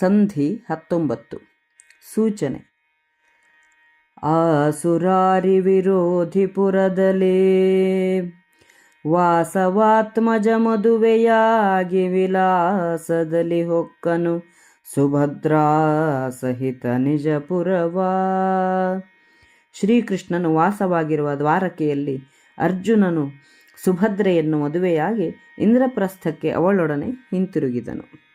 ಸಂಧಿ ಹತ್ತೊಂಬತ್ತು. ಸೂಚನೆ. ಆಸುರಾರಿ ವಿರೋಧಿ ಪುರದಲೇ, ವಾಸವಾತ್ಮಜ ಮದುವೆಯಾಗಿ ವಿಲಾಸದಲ್ಲಿ ಹೊಕ್ಕನು ಸುಭದ್ರಾ ಸಹಿತ ನಿಜಪುರವಾ. ಶ್ರೀಕೃಷ್ಣನು ವಾಸವಾಗಿರುವ ದ್ವಾರಕೆಯಲ್ಲಿ ಅರ್ಜುನನು ಸುಭದ್ರೆಯನ್ನು ಮದುವೆಯಾಗಿ ಇಂದ್ರಪ್ರಸ್ಥಕ್ಕೆ ಅವಳೊಡನೆ ಹಿಂತಿರುಗಿದನು.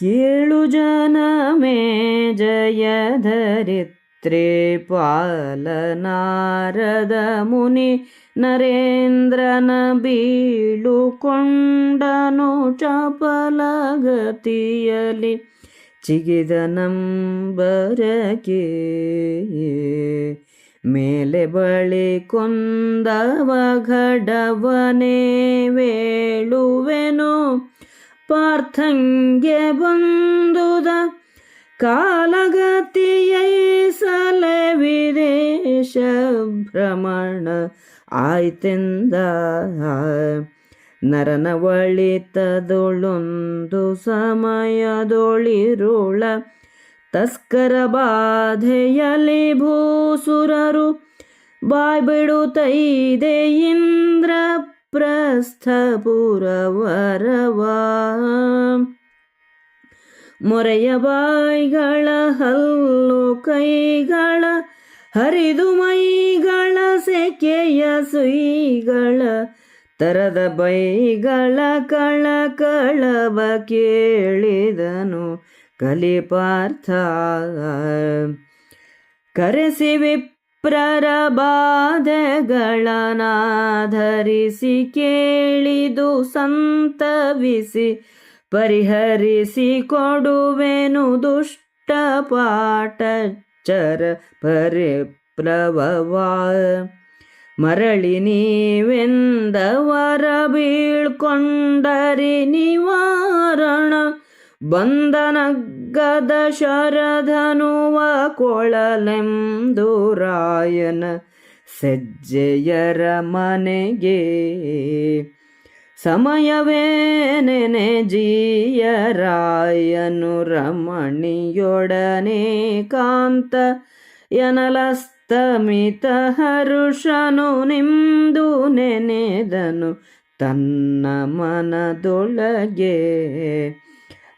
ಕೇಳು ಜನ ಮೇ ಜಯಧರಿತ್ರೆ ಪಾಲನಾರದ ಮುನಿ ನರೇಂದ್ರನ ಬೀಳುಕೊಂಡನು ಚಪಲಗತಿಯಲಿ ಚಿಗಿದನಂಬರಕೆ ಮೇಲೆ ಬಳಿ ಕೊಂದವ ಘಡವನೇ ವೇಳುವೆನು ಪಾರ್ಥಂಗೆ ಬಂದುದ ಸಲ ವಿದೇಶ ಭ್ರಮಣ ಆಯ್ತೆಂದ ನರನ ಒಳಿತದೊಳೊಂದು ಸಮಯದೊಳಿರುಳ ತಸ್ಕರ ಬಾಧೆಯಲಿ ಭೂಸುರರು ಬಾಯ್ಬಿಡುತ್ತೈದೆ ಇಂದ್ರ ಪ್ರಸ್ಥಪುರವರವಾ. ಮೊರೆಯ ಬಾಯಿಗಳ ಹಲ್ಲು ಕೈಗಳ, ಹರಿದು ಮೈಗಳ ಸೆಕೆಯ ಸುಯಿಗಳ, ತರದ ಬೈಗಳ ಕಳ ಕಳವ ಕೇಳಿದನು ಕಲಿಪಾರ್ಥ. ಕರೆಸಿ ವಿಪ್ರರ ಬಾಧೆಗಳನಾಧರಿಸಿ ಕೇಳಿದು ಸಂತವಿಸಿ ಪರಿಹರಿಸಿ ಕೊಡುವೆನು ದುಷ್ಟ ಪರಿ ಪ್ರಭವ ಮರಳಿ ನೀವೆಂದವರ ಬೀಳ್ಕೊಂಡರಿ ನಿವಾರಣ ಬಂಧನಗ್ಗದ ಶರಧನುವ ಕೊಳಲೆಂದು ರಾಯನ ಸಜ್ಜೆಯರ ಮನೆಗೆ. ಸಮಯವೇನೆನೆ ಜೀಯರಾಯನು ರಮಣಿಯೊಡನೆ ಕಾಂತ ಯನಲಸ್ತಮಿತ ಹರುಷನು ನಿಂದು ನೆನೆದನು ತನ್ನ ಮನದೊಳಗೆ.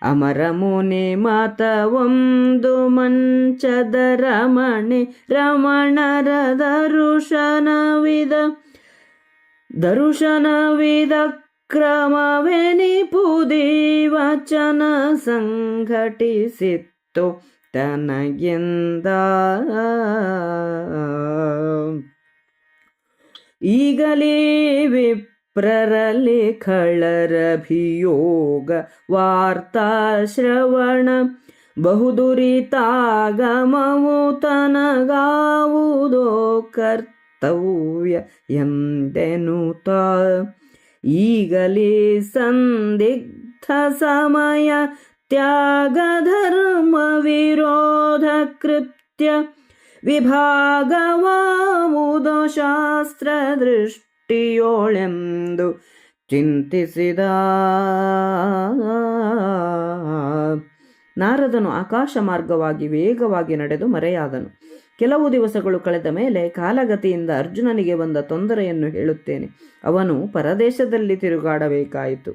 ಅಮರ ಮುನಿ ಮಾತ ಒಂದು ಮಂಚದ ರಮಣಿ ರಮಣರ ದರುಶನವಿದ ದರುಶನವಿದ ಕ್ರಮವೆನಿ ಪುದಿ ವಚನ ಸಂಘಟಿಸಿತ್ತು ತನಗೆಂದ. ಈಗಲೇ ವಿಪ್ರರಲ್ಲಿ ಖಳರಭಿಯೋಗ ವಾರ್ತಾ ಶ್ರವಣ ಬಹುದುರಿತಾಗಮವು ತನಗಾವುದೋ ಕರ್ತವ್ಯ ಎಂದೆನುತ ಈಗಲೇ ಸಂದಿಗ್ಧ ಸಮಯ ತ್ಯಾಗ ಧರ್ಮ ವಿರೋಧ ಕೃತ್ಯ ವಿಭಾಗವಾಮುದು ಶಾಸ್ತ್ರ ದೃಷ್ಟಿಯೋಳೆಂದು ಚಿಂತಿಸಿದ. ನಾರದನು ಆಕಾಶ ಮಾರ್ಗವಾಗಿ ವೇಗವಾಗಿ ನಡೆದು ಮರೆಯಾದನು. ಕೆಲವು ದಿವಸಗಳು ಕಳೆದ ಮೇಲೆ ಕಾಲಗತಿಯಿಂದ ಅರ್ಜುನನಿಗೆ ಬಂದ ತೊಂದರೆಯನ್ನು ಹೇಳುತ್ತೇನೆ. ಅವನು ಪರದೇಶದಲ್ಲಿ ತಿರುಗಾಡಬೇಕಾಯಿತು.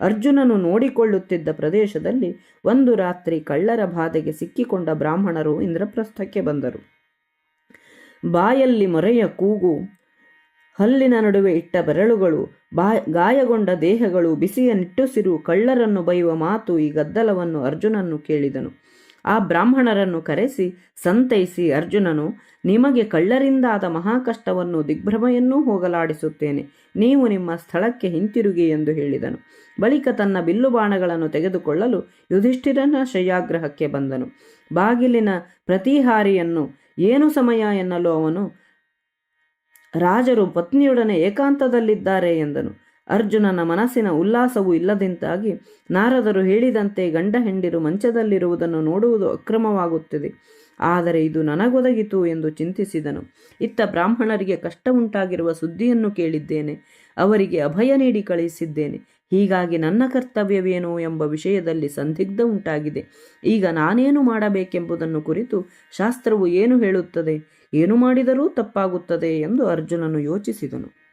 ಅರ್ಜುನನು ನೋಡಿಕೊಳ್ಳುತ್ತಿದ್ದ ಪ್ರದೇಶದಲ್ಲಿ ಒಂದು ರಾತ್ರಿ ಕಳ್ಳರ ಬಾಧೆಗೆ ಸಿಕ್ಕಿಕೊಂಡ ಬ್ರಾಹ್ಮಣರು ಇಂದ್ರಪ್ರಸ್ಥಕ್ಕೆ ಬಂದರು. ಬಾಯಲ್ಲಿ ಮೊರೆಯ ಕೂಗು ಹಲ್ಲಿನ ನಡುವೆ ಇಟ್ಟ ಬೆರಳುಗಳು, ಬಾ, ಗಾಯಗೊಂಡ ದೇಹಗಳು ಬಿಸಿಯ ನಿಟ್ಟುಸಿರು ಕಳ್ಳರನ್ನು ಬೈಯುವ ಮಾತು ಈ ಗದ್ದಲವನ್ನು ಅರ್ಜುನನ್ನು ಕೇಳಿದನು. ಆ ಬ್ರಾಹ್ಮಣರನ್ನು ಕರೆಸಿ, ಸಂತೈಸಿ ಅರ್ಜುನನು, ನಿಮಗೆ ಕಳ್ಳರಿಂದಾದ ಮಹಾಕಷ್ಟವನ್ನು ದಿಗ್ಭ್ರಮೆಯನ್ನೂ ಹೋಗಲಾಡಿಸುತ್ತೇನೆ. ನೀವು ನಿಮ್ಮ ಸ್ಥಳಕ್ಕೆ ಹಿಂತಿರುಗಿ ಎಂದು ಹೇಳಿದನು. ಬಳಿಕ ತನ್ನ ಬಿಲ್ಲು ಬಾಣಗಳನ್ನು ತೆಗೆದುಕೊಳ್ಳಲು ಯುಧಿಷ್ಠಿರನ ಶಯ್ಯಾಗ್ರಹಕ್ಕೆ ಬಂದನು. ಬಾಗಿಲಿನ ಪ್ರತಿಹಾರಿಯನ್ನು, ಏನು ಸಮಯ ಎನ್ನಲು ಅವನು ರಾಜರು ಪತ್ನಿಯೊಡನೆ ಏಕಾಂತದಲ್ಲಿದ್ದಾರೆ ಎಂದನು. ಅರ್ಜುನನ ಮನಸ್ಸಿನ ಉಲ್ಲಾಸವು ಇಲ್ಲದಿಂತಾಗಿ ನಾರದರು ಹೇಳಿದಂತೆ ಗಂಡ ಹೆಂಡಿರು ಮಂಚದಲ್ಲಿರುವುದನ್ನು ನೋಡುವುದು ಅಕ್ರಮವಾಗುತ್ತದೆ. ಆದರೆ ಇದು ನನಗೊದಗಿತು ಎಂದು ಚಿಂತಿಸಿದನು. ಇತ್ತ ಬ್ರಾಹ್ಮಣರಿಗೆ ಕಷ್ಟ ಉಂಟಾಗಿರುವ ಸುದ್ದಿಯನ್ನು ಕೇಳಿದ್ದೇನೆ. ಅವರಿಗೆ ಅಭಯ ನೀಡಿ ಕಳುಹಿಸಿದ್ದೇನೆ ಹೀಗಾಗಿ ನನ್ನ ಕರ್ತವ್ಯವೇನು ಎಂಬ ವಿಷಯದಲ್ಲಿ ಸಂದಿಗ್ಧ ಉಂಟಾಗಿದೆ. ಈಗ ನಾನೇನು ಮಾಡಬೇಕೆಂಬುದನ್ನು ಕುರಿತು ಶಾಸ್ತ್ರವು ಏನು ಹೇಳುತ್ತದೆ? ಏನು ಮಾಡಿದರೂ ತಪ್ಪಾಗುತ್ತದೆ ಎಂದು ಅರ್ಜುನನು ಯೋಚಿಸಿದನು.